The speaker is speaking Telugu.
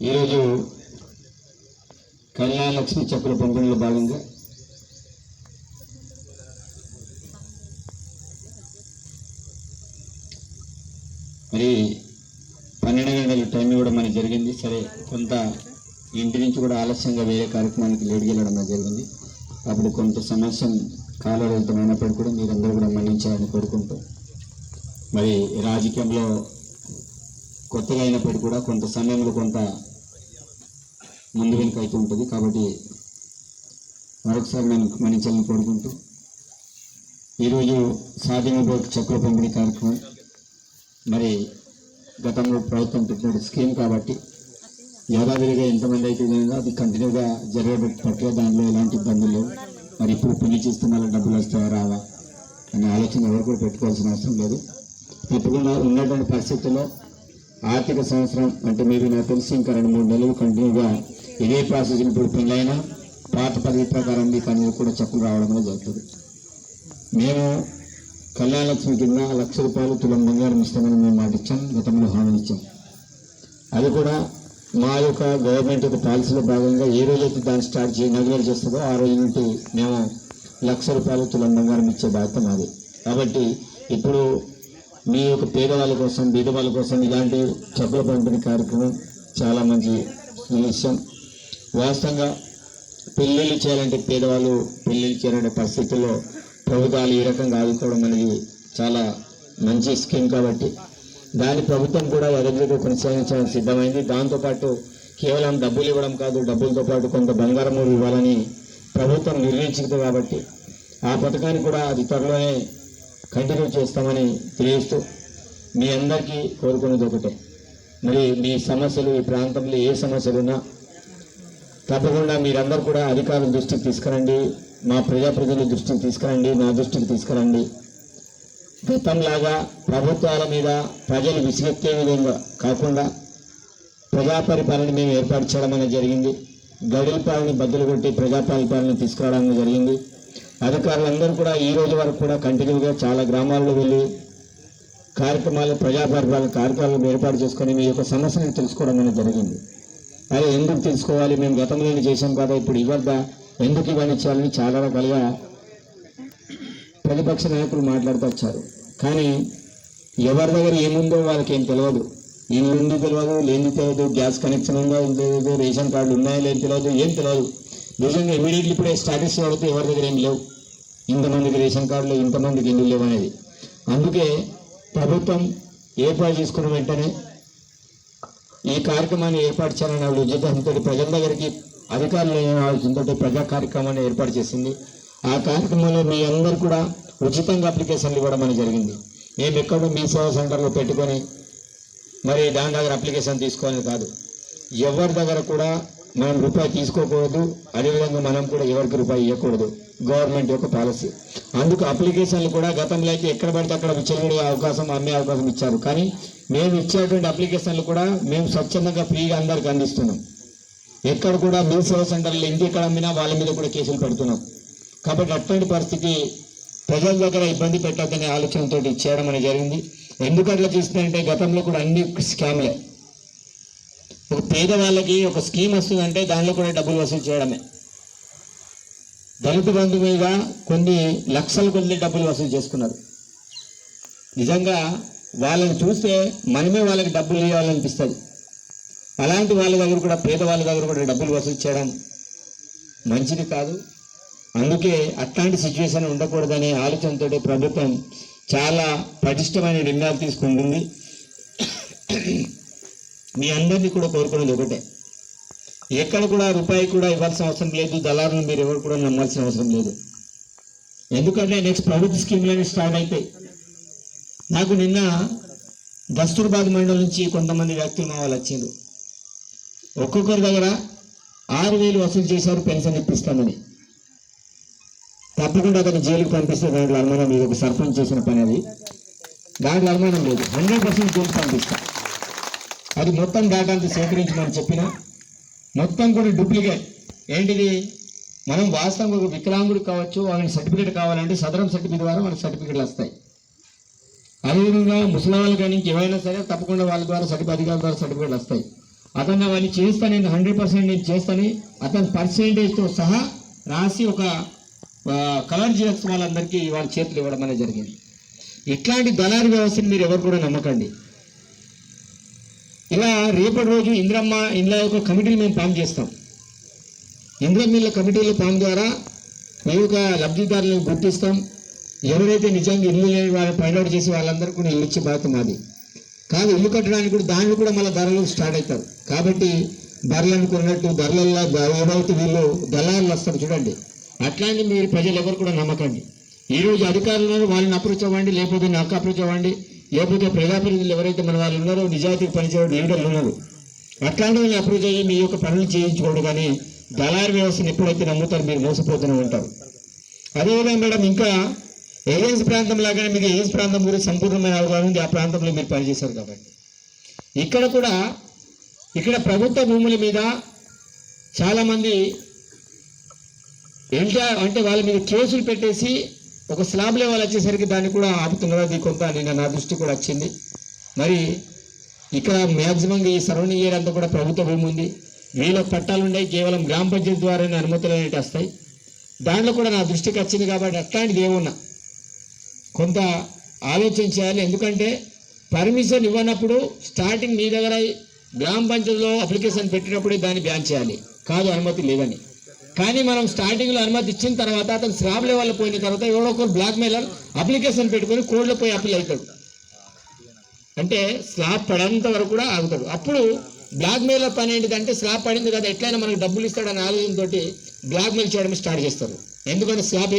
ఈరోజు కళ్యాణలక్ష్మి లక్ష్మి పంపిణీలో భాగంగా మరి పన్నెండు గంటల టైం కూడా మనకి జరిగింది. సరే కొంత ఇంటి నుంచి కూడా ఆలస్యంగా వేరే కార్యక్రమానికి లేట్ వెళ్ళడం జరిగింది. అప్పుడు కొంత సమస్య కాలరహితమైనప్పటికీ కూడా మీరందరూ కూడా మన్నించాలని కోరుకుంటూ మరి రాజకీయంలో కొత్తగా అయినప్పటికీ కూడా కొంత సమయంలో కొంత ముందు వెనుక అవుతూ ఉంటుంది. కాబట్టి మరొకసారి నేను మన్నించాలని కోరుకుంటూ ఈరోజు సాధ్యమైన చెక్కుల పంపిణీ కార్యక్రమం. మరి గతంలో ప్రభుత్వం పెట్టిన స్కీమ్ కాబట్టి యాదాదిరిగా ఎంతమంది అయితే ఉందో అది కంటిన్యూగా జరగబెట్టినట్టుగా దానిలో ఎలాంటి ఇబ్బందులు లేవు. మరి ఇప్పుడు పెళ్ళి చేస్తున్న డబ్బులు వస్తాయా రావా అనే ఆలోచన ఎవరు కూడా పెట్టుకోవాల్సిన అవసరం లేదు. ఇప్పుడు ఉన్నటువంటి పరిస్థితుల్లో ఆర్థిక సంవత్సరం అంటే మీరు నాకు తెలిసి ఇంకా రెండు మూడు నెలలు కంటిన్యూగా ఇదే ప్రాసెస్ ఇప్పుడు పెళ్ళైనా పాత పద్ధతి ప్రకారం మీకు అనేది కూడా చెప్పులు రావడం అనేది జరుగుతుంది. మేము కళ్యాణ లక్ష్మి కింద లక్ష రూపాయలు తులం బంగారం ఇస్తామని మేము మాట ఇచ్చాం గతంలో హామీ ఇచ్చాం. అది కూడా మా యొక్క గవర్నమెంట్ యొక్క పాలసీలో భాగంగా ఏ రోజైతే దాన్ని స్టార్ట్ చేసి నెగ్లెక్ట్ చేస్తుందో ఆ రోజు నుండి మేము లక్ష రూపాయలు తులం బంగారం ఇచ్చే బాధ్యత మాది. కాబట్టి ఇప్పుడు మీ యొక్క పేదవాళ్ళ కోసం బీదవాళ్ళ కోసం ఇలాంటి చెప్పుల పంపిణీ కార్యక్రమం చాలా మంచి విషయం వాస్తవంగా పెళ్ళిళ్ళు చేయాలంటే పేదవాళ్ళు పెళ్ళిళ్ళు చేయాలనే పరిస్థితుల్లో ప్రభుత్వాలు ఈ రకంగా ఆదుకోవడం అనేది చాలా మంచి స్కీమ్ కాబట్టి దాని ప్రభుత్వం కూడా యథగ్రగా కొనసాగించడానికి సిద్ధమైంది. దాంతోపాటు కేవలం డబ్బులు ఇవ్వడం కాదు డబ్బులతో పాటు కొంత బంగారము ఇవ్వాలని ప్రభుత్వం నిర్ణయించింది కాబట్టి ఆ పథకాన్ని కూడా అది త్వరలోనే కంటిన్యూ చేస్తామని తెలియజేస్తూ మీ అందరికీ కోరుకునేది ఒకటే. మరి మీ సమస్యలు ఈ ప్రాంతంలో ఏ సమస్యలు ఉన్నా తప్పకుండా మీరందరూ కూడా అధికారుల దృష్టికి తీసుకురండి మా ప్రజాప్రతినిధుల దృష్టికి తీసుకురండి నా దృష్టికి తీసుకురండి. గతంలాగా ప్రభుత్వాల మీద ప్రజలు విసిగెత్తే విధంగా కాకుండా ప్రజాపరిపాలన మేము ఏర్పాటు చేయడం అనేది జరిగింది. గడిల పాలన బద్దలు కొట్టి ప్రజాపరిపాలన తీసుకురావడం జరిగింది. అధికారులందరూ కూడా ఈ రోజు వరకు కూడా కంటిన్యూగా చాలా గ్రామాల్లో వెళ్ళి కార్యక్రమాలు ప్రజాపరిపాలన కార్యక్రమాలు ఏర్పాటు చేసుకొని మీ యొక్క సమస్యలను తెలుసుకోవడం అనేది జరిగింది. అదే ఎందుకు తెలుసుకోవాలి? మేము గతంలోనే చేశాం కదా ఇప్పుడు ఇవ్వద్దా? ఎందుకు ఇవన్నీ చేయాలని చాలా రకాలుగా ప్రతిపక్ష నాయకులు మాట్లాడుతూ వచ్చారు. కానీ ఎవరి దగ్గర ఏముందో వాళ్ళకి ఏం తెలియదు ఇల్లు ఉంది తెలియదు లేని తెలియదు గ్యాస్ కనెక్షన్ ఉందో ఏం తెలియదు రేషన్ కార్డులు ఉన్నాయో లేని తెలియదు ఏం తెలియదు నిజంగా ఇమీడియట్లీ ఇప్పుడే స్టాటిస్ వాడితే ఎవరి దగ్గర ఏం లేవు? ఇంతమందికి రేషన్ కార్డులు ఇంతమందికి ఎందుకు లేవు అనేది. అందుకే ప్రభుత్వం ఏర్పాటు చేసుకున్న వెంటనే ఈ కార్యక్రమాన్ని ఏర్పాటు చేయాలనే ఉద్దేశంతో ప్రజల దగ్గరికి అధికారులు ఆలోచనతో ప్రజా కార్యక్రమాన్ని ఏర్పాటు చేసింది. ఆ కార్యక్రమంలో మీ అందరు కూడా ఉచితంగా అప్లికేషన్లు ఇవ్వడం అనేది జరిగింది. మేము ఎక్కడో మీ సేవా సెంటర్లో పెట్టుకొని మరి దాని దగ్గర అప్లికేషన్ తీసుకోవాలని కాదు. ఎవరి దగ్గర కూడా మనం రూపాయి తీసుకోకూడదు. అదేవిధంగా మనం కూడా ఎవరికి రూపాయి ఇవ్వకూడదు. గవర్నమెంట్ యొక్క పాలసీ అందుకు అప్లికేషన్లు కూడా గతంలో అయితే ఎక్కడ పడితే అక్కడ విచ్చలవిడే అవకాశం అమ్మే అవకాశం ఇచ్చారు. కానీ మేము ఇచ్చేటువంటి అప్లికేషన్లు కూడా మేము స్వచ్ఛందంగా ఫ్రీగా అందరికి అందిస్తున్నాం. ఎక్కడ కూడా మీ సేవ సెంటర్లో ఎంత ఎక్కడ అమ్మినా వాళ్ళ మీద కూడా కేసులు పెడుతున్నాం. కాబట్టి అట్లాంటి పరిస్థితి ప్రజల దగ్గర ఇబ్బంది పెట్టద్దనే ఆలోచనతో చేయడం అనేది జరిగింది. ఎందుకు అట్లా గతంలో కూడా అన్ని స్కామ్లే. ఒక పేదవాళ్ళకి ఒక స్కీమ్ వస్తుందంటే దానిలో కూడా డబ్బులు వసూలు చేయడమే. దళిత బంధు మీద కొన్ని లక్షల కొద్ది డబ్బులు వసూలు చేసుకున్నారు. నిజంగా వాళ్ళని చూస్తే మనమే వాళ్ళకి డబ్బులు ఇవ్వాలనిపిస్తుంది అలాంటి వాళ్ళ దగ్గర కూడా పేదవాళ్ళ దగ్గర కూడా డబ్బులు వసూలు చేయడం మంచిది కాదు. అందుకే అట్లాంటి సిచ్యువేషన్ ఉండకూడదనే ఆలోచనతో ప్రభుత్వం చాలా పటిష్టమైన నిర్ణయాలు తీసుకుంటుంది. మీ అందరినీ కూడా కోరుకునేది ఒకటే. ఎక్కడ కూడా రూపాయి కూడా ఇవ్వాల్సిన అవసరం లేదు దళారులు మీరు ఎవరు కూడా నమ్మాల్సిన అవసరం లేదు. ఎందుకంటే నెక్స్ట్ ప్రభుత్వ స్కీమ్లన్నీ స్టార్ట్ అవుతాయి నాకు నిన్న దస్తూర్బాద్ మండలం నుంచి కొంతమంది వ్యక్తులు మా వాళ్ళు వచ్చిండ్రు. ఒక్కొక్కరి దగ్గర ఆరు వేలు వసూలు చేశారు పెన్షన్ ఇప్పిస్తామని. తప్పకుండా అతను జైలుకి పంపిస్తే దాంట్లో అనుమానం లేదు ఒక సర్పంచ్ చేసిన పని అది. దాంట్లో అనుమానం లేదు. హండ్రెడ్ పర్సెంట్ జైలుకి పంపిస్తాను అది మొత్తం డేటాను సేకరించమని చెప్పిన మొత్తం కూడా డూప్లికేట్ ఏంటిది? మనం వాస్తవంగా ఒక వికలాంగుడు కావచ్చు వాళ్ళకి సర్టిఫికేట్ కావాలంటే సదరం సర్టిఫికేట్ ద్వారా మనకు సర్టిఫికేట్లు వస్తాయి. అదేవిధంగా ముసలి వాళ్ళు కానీ ఏమైనా సరే తప్పకుండా వాళ్ళ ద్వారా సర్టిఫికేట్ అధికారుల ద్వారా సర్టిఫికేట్లు వస్తాయి. అతను అవన్నీ చేస్తా నేను హండ్రెడ్ పర్సెంట్ నేను చేస్తాను అతని పర్సెంటేజ్తో సహా రాసి ఒక కలర్ జిరాక్స్ వాళ్ళందరికీ వాళ్ళ చేతులు ఇవ్వడం అనేది జరిగింది. ఇట్లాంటి దళారి వ్యవస్థను మీరు ఎవరు కూడా నమ్మకండి. ఇలా రేపటి రోజు ఇంద్రమ్మ ఇందులో యొక్క కమిటీలు మేము ఫామ్ చేస్తాం. ఇంద్రమ్మ ఇళ్ళ కమిటీల ఫామ్ ద్వారా మేము ఒక లబ్ధిదారులను గుర్తిస్తాం. ఎవరైతే నిజంగా ఇల్లు లేని వాళ్ళని ఫైండ్అవుట్ చేసి వాళ్ళందరికీ కూడా ఇల్లు ఇచ్చే బాధ్యత మాది. కాదు ఇల్లు కట్టడానికి కూడా దాన్ని కూడా మళ్ళీ ధరలు స్టార్ట్ అవుతారు. కాబట్టి ధరలు అనుకున్నట్టు ధరలలో ఏదైతే వీళ్ళు దళారులు వస్తారు చూడండి. అట్లాంటి మీరు ప్రజలు ఎవరు కూడా నమ్మకండి. ఈరోజు అధికారులను వాళ్ళని అప్రోచ్ అవ్వండి లేకపోతే నాకు అప్రోచ్ అవ్వండి. లేకపోతే ప్రజాప్రతినిధులు ఎవరైతే మన వాళ్ళు ఉన్నారో నిజాయితీకి పనిచేయడం లీడర్లు ఉన్నారు అట్లాంటి వాళ్ళని అప్రోచ్ మీ యొక్క పనులు చేయించుకోడు కానీ దళారి వ్యవస్థను ఎప్పుడైతే నమ్ముతారో మీరు మోసపోతూనే ఉంటారు. అదేవిధంగా మేడం ఇంకా ఏజెన్స్ ప్రాంతం లాగానే మీకు ఏజెన్స్ ప్రాంతం గురించి సంపూర్ణమైన అవగాహన ఉంది. ఆ ప్రాంతంలో మీరు పనిచేశారు కాబట్టి. ఇక్కడ కూడా ఇక్కడ ప్రభుత్వ భూముల మీద చాలామంది ఏంటా అంటే వాళ్ళ మీద కేసులు పెట్టేసి ఒక స్లాబ్ లెవెల్ వచ్చేసరికి దాన్ని కూడా ఆపుతున్నారు అది కొంత నిన్న నా దృష్టి కూడా వచ్చింది. మరి ఇక్కడ మ్యాక్సిమంగా ఈ సరౌండింగ్ ఏరియా అంతా కూడా ప్రభుత్వ భూమి ఉంది. వీళ్ళకి పట్టాలు ఉన్నాయి. కేవలం గ్రామ పంచాయతీ ద్వారానే అనుమతులు అనేవి వస్తాయి. దాంట్లో కూడా నా దృష్టికి వచ్చింది కాబట్టి అట్లాంటిది ఏమున్నా. కొంత ఆలోచన చేయాలి. ఎందుకంటే పర్మిషన్ ఇవ్వనప్పుడు స్టార్టింగ్ మీ దగ్గర గ్రామ పంచాయతీలో అప్లికేషన్ పెట్టినప్పుడే దాన్ని బ్యాన్ చేయాలి. కాదు అనుమతి లేదని. కానీ మనం స్టార్టింగ్లో అనుమతి ఇచ్చిన తర్వాత అతను స్లాబ్ లెవెల్ పోయిన తర్వాత ఎవడో ఒకరు బ్లాక్ మెయిలర్ అప్లికేషన్ పెట్టుకొని కోర్టులో పోయి అప్పీల్ అవుతాడు. అంటే స్లాబ్ పడేంత వరకు కూడా ఆగుతాడు. అప్పుడు బ్లాక్ మెయిలర్ పని ఏంటిదంటే స్లాబ్ పడింది కదా ఎట్లయినా మనకు డబ్బులు ఇస్తాడని ఆలోచనతోటి బ్లాక్ మెయిల్ చేయడం స్టార్ట్ చేస్తారు ఎందుకంటే స్లాబ్